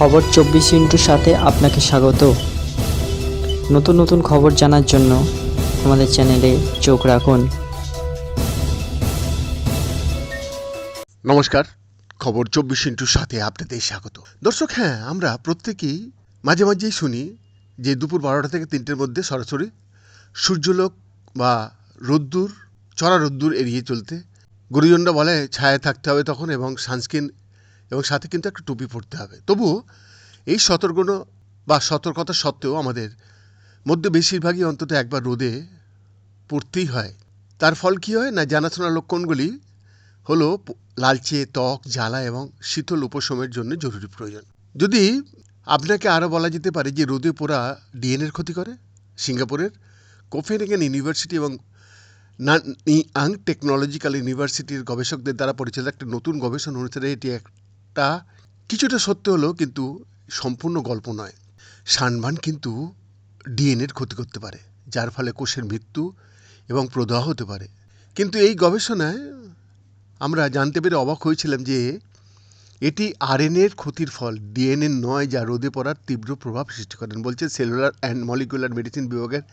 খবর চব্বিশ ইন্টুর সাথে আপনাকে স্বাগত। নতুন নতুন খবর জানার জন্য আমাদের চ্যানেলে চোখ রাখুন। নমস্কার, খবর চব্বিশ ইন্টুর সাথে আপনাদের স্বাগত। দর্শক হ্যাঁ আমরা প্রত্যেকেই মাঝে মাঝেই শুনি যে দুপুর বারোটা থেকে তিনটের মধ্যে সরাসরি সূর্যলোক বা রোদ্দুর, চড়া রোদ্দুর এড়িয়ে চলতে। গুরুজনরা বলে ছায়া থাকতে হবে তখন এবং সানস্ক্রিন এবং সাথে কিন্তু একটা টুপি পরতে হবে। তবু এই সতর্কণ বা সতর্কতা সত্ত্বেও আমাদের মধ্যে বেশিরভাগই অন্তত একবার রোদে পড়তেই হয়। তার ফল কী হয় না জানাশোনা লক্ষণগুলি হলো লালচে, ত্বক, জ্বালা এবং শীতল উপশমের জন্য জরুরি প্রয়োজন। যদি আপনাকে আরও বলা যেতে পারে যে রোদে পোড়া ডিএনএর ক্ষতি করে, সিঙ্গাপুরের কোফেনহেগেন ইউনিভার্সিটি এবং নান আং টেকনোলজিক্যাল ইউনিভার্সিটির গবেষকদের দ্বারা পরিচালিত একটা নতুন গবেষণা অনুসারে এটি একটা কিছুটা সত্য হলেও কিন্তু সম্পূর্ণ গল্প নয়। সানবান কিন্তু ডিএনএর ক্ষতি করতে পারে, যার ফলে কোষের মৃত্যু এবং প্রদাহ হতে পারে। কিন্তু এই গবেষণায় আমরা জানতে পেরে অবাক হয়েছিলাম যে এটি আরএনএর ক্ষতির ফল, ডিএনএ নয় যা রোদে পড়ার তীব্র প্রভাব সৃষ্টি করেন, বলছে সেলুলার অ্যান্ড মলিকুলার মেডিসিন বিভাগের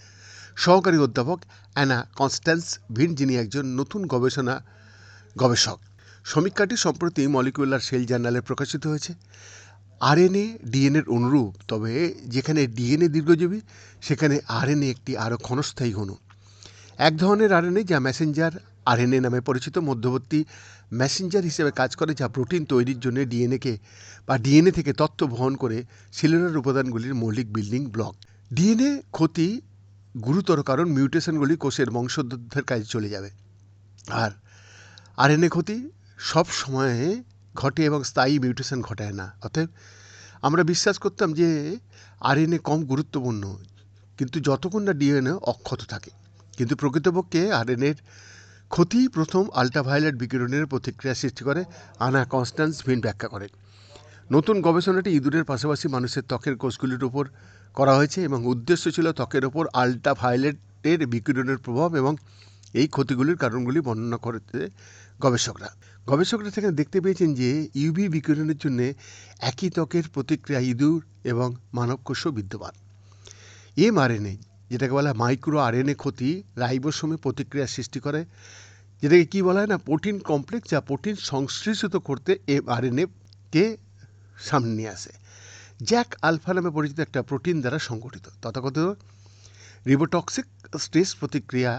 সহকারী অধ্যাপক অ্যানা কনস্ট্যান্স ভিন, যিনি একজন নতুন গবেষণা গবেষক। সমীক্ষাটি সম্প্রতি মলিকুলার সেল জার্নালে প্রকাশিত হয়েছে। আরএনএ, ডিএনএর অনুরূপ, তবে যেখানে ডিএনএ দীর্ঘজীবী, সেখানে আরএনএ একটি আরও ক্ষণস্থায়ী অণু এক ধরনের আরএনএ যা মেসেঞ্জার আরএনএ নামে পরিচিত, মধ্যবর্তী ম্যাসেঞ্জার হিসেবে কাজ করে, যা প্রোটিন তৈরির জন্য ডিএনএকে বা ডিএনএ থেকে তথ্য বহন করে সেলুলার উপাদানগুলির মৌলিক বিল্ডিং ব্লক। ডিএনএ ক্ষতি গুরুতর কারণ মিউটেশনগুলি কোষের বংশোদ্ধারের কাজে চলে যাবে। আর আরএনএ ক্ষতি সব সময়ে ঘটে এবং স্থায়ী মিউটেশন ঘটায় না। অতএব আমরা বিশ্বাস করতাম যে আরএনএ কম গুরুত্বপূর্ণ, কিন্তু যতক্ষণ না ডিএনএ অক্ষত থাকে। কিন্তু প্রকৃতপক্ষে আরএনএর ক্ষতি প্রথম আল্ট্রাভায়োলেট বিকিরণের প্রতিক্রিয়া সৃষ্টি করে, আনা কনস্ট্যান্স ভিন ব্যাখ্যা করে। নতুন গবেষণাটি ইঁদুরের পাশাপাশি মানুষের ত্বকের কোষগুলির উপর করা হয়েছে এবং উদ্দেশ্য ছিল ত্বকের ওপর আল্ট্রাভায়োলেটের বিকিরণের প্রভাব এবং এই ক্ষতিগুলির কারণগুলি বর্ণনা করতে গবেষকরা। গবেষকরা সেখানে দেখতে পেয়েছেন যে ইউভি বিকিরণের জন্য একই ত্বকের প্রতিক্রিয়া ইঁদুর এবং মানব কোষও বিদ্যমান। এমআরএনএ, যেটাকে বলা হয় মাইক্রো আরএনএ ক্ষতি, রাইবোসোমে প্রতিক্রিয়া সৃষ্টি করে, যেটাকে কী বলা হয় না, প্রোটিন কমপ্লেক্স যা প্রোটিন সংশ্লেষিত করতে এমআরএনএকে সামনে নিয়ে আসে। জ্যাক আলফা নামে পরিচিত একটা প্রোটিন দ্বারা সংগঠিত। তথাকথিত রিবোটক্সিক স্ট্রেস প্রতিক্রিয়া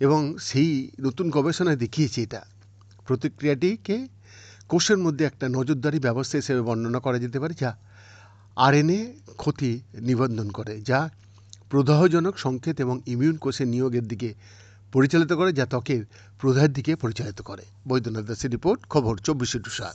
এবং সেই নতুন গবেষণায় দেখিয়েছে এটা। প্রতিক্রিয়াটিকে কোষের মধ্যে একটা নজরদারি ব্যবস্থা হিসেবে বর্ণনা করা যেতে পারে, যা আরএনএ ক্ষতি নিবন্ধন করে, যা প্রদাহজনক সংকেত এবং ইমিউন কোষের নিয়োগের দিকে পরিচালিত করে, যা ত্বকের প্রদাহের দিকে পরিচালিত করে। বৈদ্যনাথ দাসের রিপোর্ট, খবর, চব্বিশে টু সাত